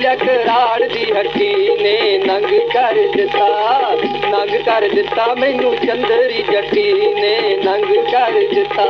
ਲਖਰਾੜ ਦੀ ਹੱਟੀ ਨੇ ਨੰਗ ਕਰ ਦਿੱਤਾ, ਨੰਗ ਕਰ ਦਿੱਤਾ, ਮੈਨੂੰ ਚੰਦਰੀ ਜੱਟੀ ਨੇ ਨੰਗ ਕਰ ਦਿੱਤਾ।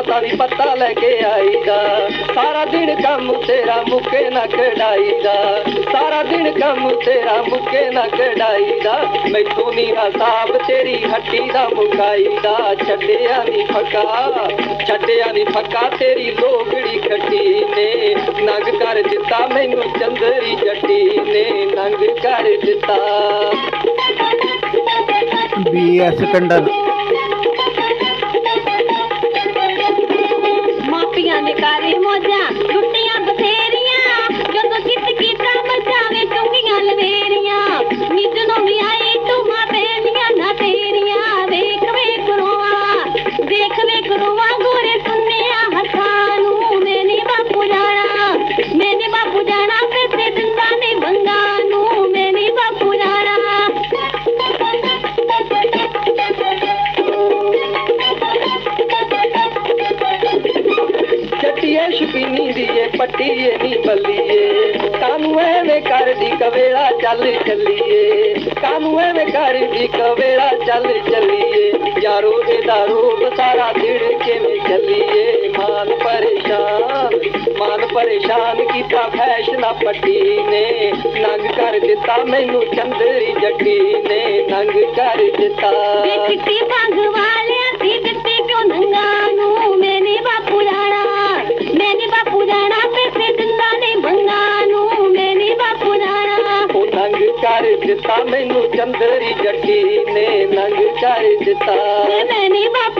ਵਾਉਣ ਜਾਵਾਂ ਤਾਂ ਵੀ ਪੱਤਾ ਲੈ ਕੇ ਆਈਦਾ। ਸਾਰਾ ਦਿਨ ਕੰਮ ਤੇਰਾ ਮੁੱਕੇ ਨਾ ਕਢਾਈਦਾ। ਸਾਰਾ ਦਿਨ ਕੰਮ ਤੇਰਾ ਮੁੱਕੇ ਨਾ ਕਢਾਈਦਾ। ਮੈਥੋਂ ਨਹੀਂ ਹਿਸਾਬ ਤੇਰੀ ਹੱਟੀ ਦਾ ਮੁਕਾਈਦਾ। ਛੱਡਿਆ ਨਹੀਂ ਫੱਕਾ, ਛੱਡਿਆ ਨਹੀਂ ਫੱਕਾ ਤੇਰੀ ਲੋਗੜੀ ਖੱਟੀ ਨੇ ਨੰਗ ਕਰ ਦਿੱਤਾ ਮੈਨੂੰ ਚੰਦਰੀ ਜੱਟੀ ਨੇ ਨੰਗ ਕਰ ਦਿੱਤਾ। ਬੀ ਐਸ ਟੰਡਨ ਮਾਪੀਆਂ ਏ ਪੱਟੀਏ ਨੀ ਬੱਲੀਏ ਕਾਨੂੰ ਐਵੇਂ ਕਰਦੀ ਕਵੇਲਾ ਚੱਲ ਚੱਲੀਏ। ਕਾਨੂੰ ਐਵੇਂ ਕਰਦੀ ਕਵੇਲਾ ਚੱਲ ਚੱਲੀਏ। ਯਾਰੋ ਇਹਦਾ ਰੋਗ ਸਾਰਾ ਦਿਨ ਕਿਵੇਂ ਚੱਲੀਏ। ਮਾਨ ਪਰੇਸ਼ਾਨ ਮਾਨ ਪਰੇਸ਼ਾਨ ਕੀਤਾ ਫੈਸ਼ਨਾ ਪੱਟੀ ਨੇ ਨੰਗ ਕਰ ਦਿੱਤਾ ਮੈਨੂੰ ਚੰਦਰੀ ਜੱਟੀ ਨੇ। ਨੰਗ ਕਰ ਦਿੱਤਾ। ਵੇ ਚਿੱਟੀ ਪੱਗ ਦਿੱਤਾ ਮੈਨੂੰ ਚੰਦਰੀ ਜੱਟੀ ਨੇ ਨੰਗ ਕਰ ਦਿੱਤਾ। ਮੈਨੇ ਬਾਪੂ।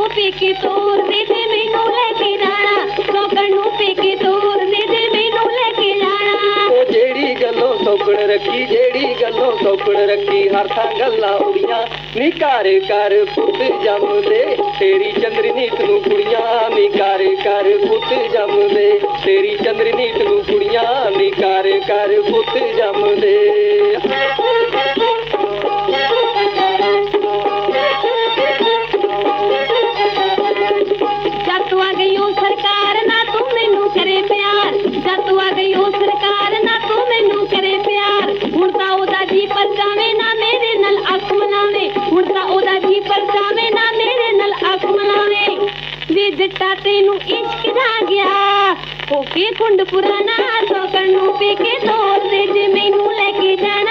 ਨੂੰ ਪੀ ਤੋਰ ਦੇ ਤੇ ਮੈਨੂੰ ਲੈ ਕੇ ਜਾਣਾ। ਸੋਕਣ ਨੂੰ ਪੀ ਤੋਰ ਦੇ ਤੇ ਮੈਨੂੰ ਲੈ ਕੇ ਜਾਣਾ। ਉਹ ਜਿਹੜੀ ਗੱਲੋਂ ਸੌਕਣ ਰੱਖੀ, ਜਿਹੜੀ ਗੱਲੋਂ ਸੌਕਣ ਰੱਖੀ, ਹਰ ਥਾਂ ਗੱਲਾਂ ਉੜੀਆਂ। ਨੀ ਘਰ ਕਰ ਪੁੱਤ ਜੰਮਦੇ, ਤੇਰੀ ਚੰਦਰੀ ਨੀਤ ਨੂੰ ਕੁੜੀਆਂ, ਨੀ ਘਰ ਘਰ ਪੁੱਤ ਜੰਮਦੇ, ਤੇਰੀ ਚੰਦਰੀ ਨੀਤ ਨੂੰ ਕੁੜੀਆਂ, ਨੀ ਘਰ ਕਰ ਪੁੱਤ ਜੰਮਦੇ। ਤੂੰ ਸਰਕਾਰ ਨਾ ਤੂੰ ਮੈਨੂੰ ਕਰੇ ਪਿਆਰ। ਜਦ ਤੂੰ ਆ ਗਈ ਸਰਕਾਰ ਨਾ ਤੂੰ ਮੈਨੂੰ ਕਰੇ ਪਿਆਰ। ਹੁਣ ਤਾਂ ਉਹਦਾ ਜੀ ਪਰਚਾਵੇ ਨਾ ਮੇਰੇ ਨਾਲ ਅੱਖ ਮਲਾਵੇ ਹੁਣ ਤਾਂ ਉਹਦਾ ਜੀ ਪਰਚਾਵੇ ਨਾ ਮੇਰੇ ਨਾਲ ਅੱਖ ਮਲਾਵੇ ਵੀ ਦਿੱਤਾ ਤੈਨੂੰ ਇਸ਼ਕ ਦਾ ਗਿਆ। ਹੋ ਕੇ ਕੁੰਡ ਪੁਰਾਣਾ ਸੋਕਣ ਨੂੰ ਪੀ ਕੇ ਤੋਰ ਦੇ ਜੇ ਮੈਨੂੰ ਲੈ ਕੇ ਜਾਣਾ।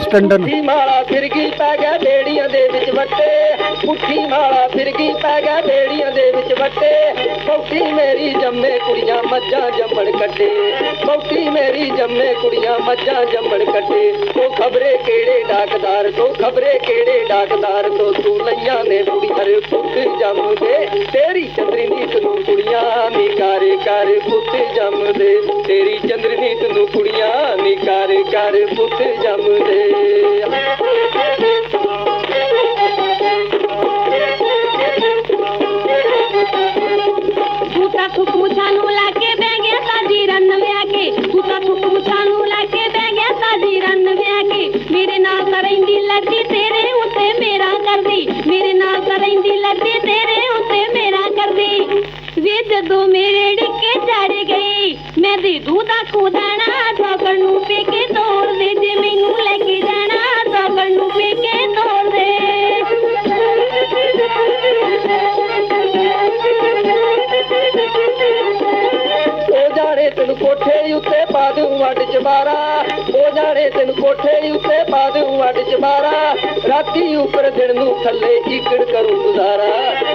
ਦੇ ਟੰਡਨ ਪੁੱਠੀ ਮਾਲਾ ਫਿਰ ਪੈ ਗਿਆ ਬੇੜੀਆਂ ਦੇ ਵਿੱਚ ਵੱਟੇ। ਪੁੱਠੀ ਮਾਲਾ ਫਿਰ ਪੈ ਗਿਆ ਬੇੜੀਆਂ ਦੇ ਵਿੱਚ ਵੱਟੇ। ਬੌਟੀ ਮੇਰੀ ਜੰਮੇ ਕੁੜੀਆਂ ਮੱਝਾਂ ਜੰਮਣ ਕੱਟੇ। ਬੌਟੀ ਮੇਰੀ ਜੰਮੇ ਕੁੜੀਆਂ ਮੱਝਾਂ ਜੰਮਣ ਕੱਟੇ। ਉਹ ਖਬਰੇ ਕਿਹੜੇ ਡਾਕਦਾਰ ਤੋਂ ਖਬਰੇ ਕਿਹੜੇ ਡਾਕਦਾਰ? ਤੋਂ ਤੂੰ ਲਈਆਂ ਨੇ ਕੁੜੀਆਂ ਪੁੱਤ ਜੰਮਦੇ ਤੇਰੀ ਚੰਦਰੀ ਨੀਤ ਕੁੜੀਆਂ ਨੀ ਕਰ ਕਰ ਪੁੱਤ ਜੰਮਦੇ। ਤੇਰੀ ਚੰਦਰਨੀਤ ਨੂੰ ਕੁੜੀਆਂ ਨੀ ਕਰ ਕਰ ਪੁੱਤ ਜੰਮਦੇ। ਤੂੰ ਮੇਰੇ ਡਿੱਕੇ ਚੜ ਗਈ ਮੈਂ ਦੇ ਦੂ ਦਾ ਖੁਦਾਣਾ ਸੌਗਣ ਨੂੰ ਪੇਕੇ ਤੋੜ ਦੇ ਜੇ ਮੈਨੂੰ ਲੈ ਕੇ ਜਾਣਾ। ਤੈਨੂੰ ਕੋਠੇ ਉੱਤੇ ਪਾ ਦੂੰ ਵੱਡ ਚਬਾਰਾ ਰਾਤੀ ਉੱਪਰ ਦਿਨ ਨੂੰ ਥੱਲੇ ਈਕੜ ਕਰੂੰ ਗੁਜ਼ਾਰਾ।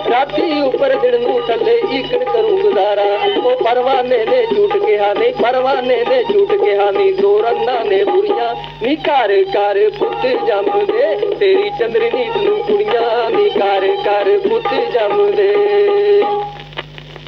ਰਾਤੀ ਉੱਪਰ ਦਿਨ ਨੂੰ ਥੱਲੇ ਈਕੜ ਕਰੂੰ ਗੁਜ਼ਾਰਾ। ਉਹ ਪਰਵਾਨੇ ਨੇ ਝੂਠ ਕਿਹਾ ਨਹੀਂ, ਪਰਵਾਨੇ ਨੇ ਝੂਠ ਕਿਹਾ ਨਹੀਂ। ਦੋ ਰੰਨਾਂ ਨੇ ਬੁਰੀਆਂ, ਨੀ ਘਰ ਘਰ ਪੁੱਤ ਜੰਮਦੇ। ਤੇਰੀ ਚੰਦਰਨੀ ਨੂੰ ਕੁੜੀਆਂ, ਨੀ ਘਰ ਘਰ ਪੁੱਤ ਜੰਮਦੇ।